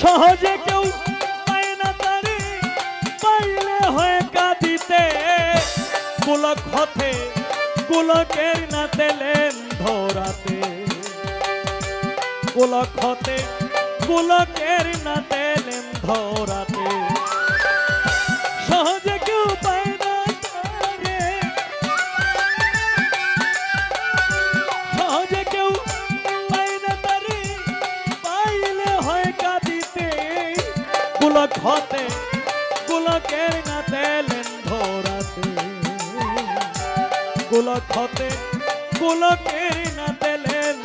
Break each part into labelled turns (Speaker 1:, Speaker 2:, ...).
Speaker 1: সহজে কেউ পায় না তারে, পাইলে হয় কাঁদিতে। গোলক হতে গোলকের না তেলেন ধরাতে। গোলক হতে গোলকের না তেলেন ধরাতে। সহজে গোলক হতে গোলকের না তেলেন ধরাতে। গোলক হতে গোলকের না তেলেন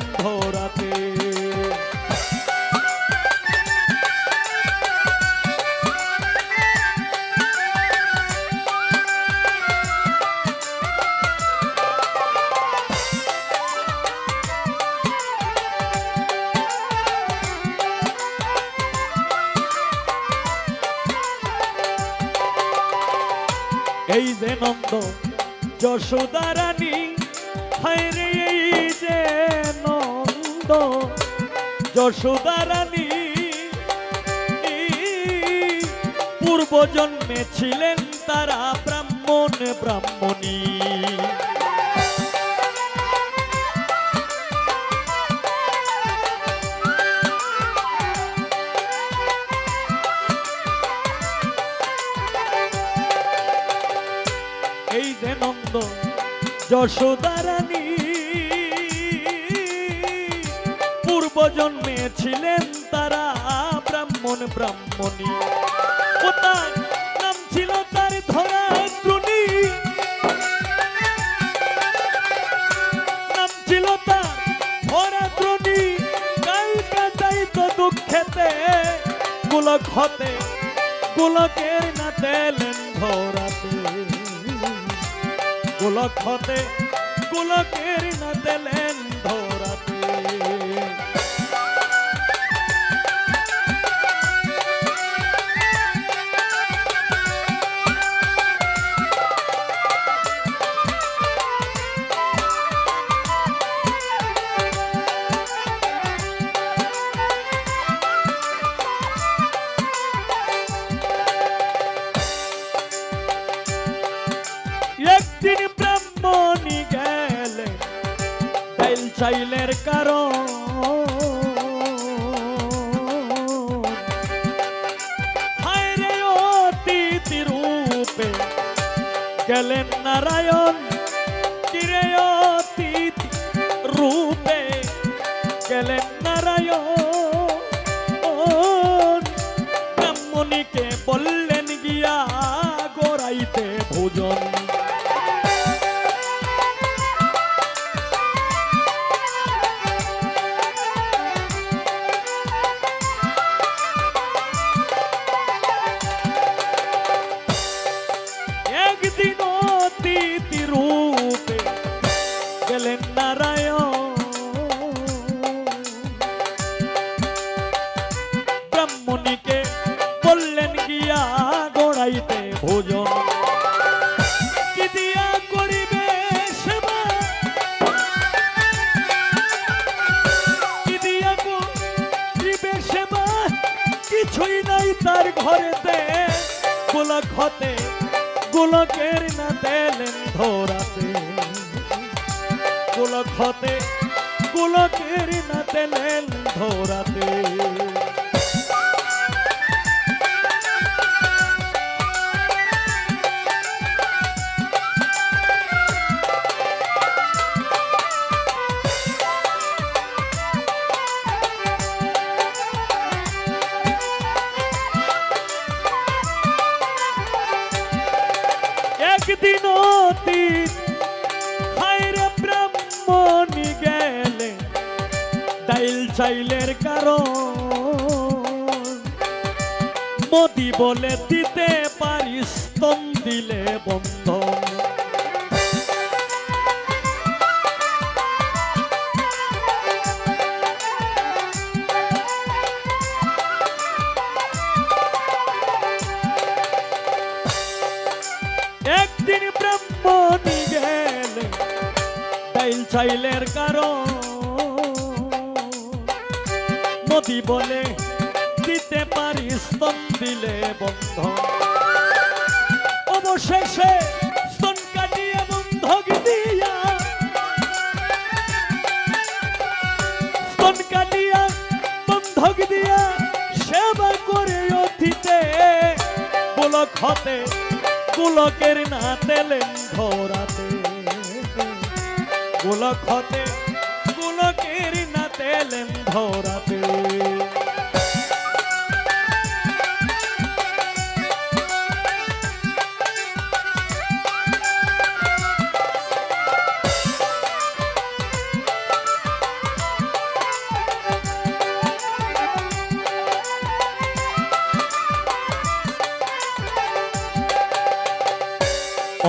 Speaker 1: এই যে নন্দ যশোদারানী হায় রে এই যে নন্দ যশোদারানী পূর্ব জন্মে ছিলেন তারা ব্রাহ্মণ ব্রাহ্মণী। যশোদারানী। পূর্ব ছিলেন তারা ব্রাহ্মণ ব্রাহ্মণী। তার নাম ছিল তার ধরা দ্রুণী নাম ছিল তার ধরা দ্রুণী কালকা যাইত দুঃখেতে, গোলক হতে, গোলকের না তেলেন ধরাতে। গোলক হতে গোলকের না একদিন ব্রাহ্মণী গেলে ডাইল চাইলের কারণ। রূপে গেলেন নারায়ণ কিরে অতিথি রূপে গেলেন নারায়ণ। ব্রাহ্মণীকে বললেন, গিয়া গোড়াইতে ভোজন। একদিন গেলেন নারায়ণ ব্রাহ্মণীকে বললেন গিয়া গোড়াইতে ভোজন কি করিবে সেবা কি দিয়া করিবে সেবা কিছুই নাই তার ঘরেতে গোলক হতে গোলকের না দেলেন ধরাতে? গোলক হতে গোলকের না দেলেন ধরাতে? একদিন অতীত হায়রে ব্রাহ্মণী গেলে দাইল চাইলের কারণ। মোদি বলে দিতে পারিস দিলে বন্ধন। চাইলের কারণ। মোদি বলে, দিতে পারি স্তন দিলে বন্ধ। অবশেষে স্তন কাটিয়ে বন্ধক দিয়া স্তন কাটিয়া বন্ধক দিয়া সেবা করে অতীতে। গোলক হতে, গোলকের না তেলেন ধরাতে গোলক হতে গোলকের না তেলেন ধরাতে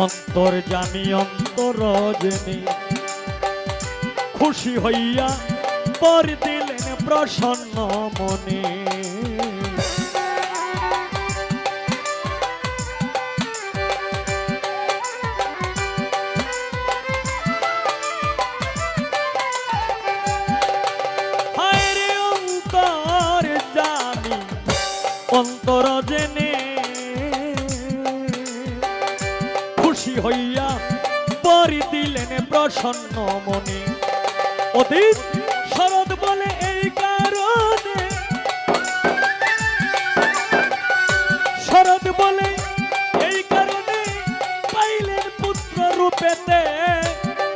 Speaker 1: অন্তর জানি অন্তর জেনে খুশি হইয়া পর দিলেন প্রসন্ন মনে। অন্তর জেনে খুশি হইয়া পরি দিলেন প্রসন্ন মনে। অতীত, শরৎ বলে এই কারণে। শরৎ বলে এই কারণে পাইলেন পুত্র রূপেতে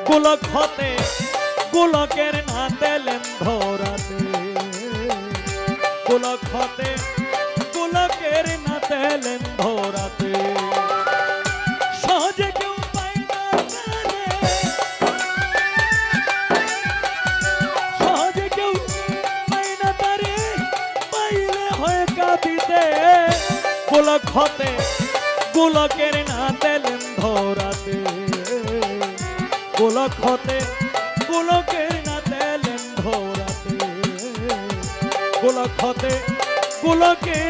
Speaker 1: গোলক হতে, গোলকের না তেলেন ধরাতে গোলক হতে, গোলকের না তেলেন ধরাতে হতে গোলকের না তেলেন ধরাতে গোলক হতে গোলকের না তেলেন ধরাতে গোলক হতে গোলকের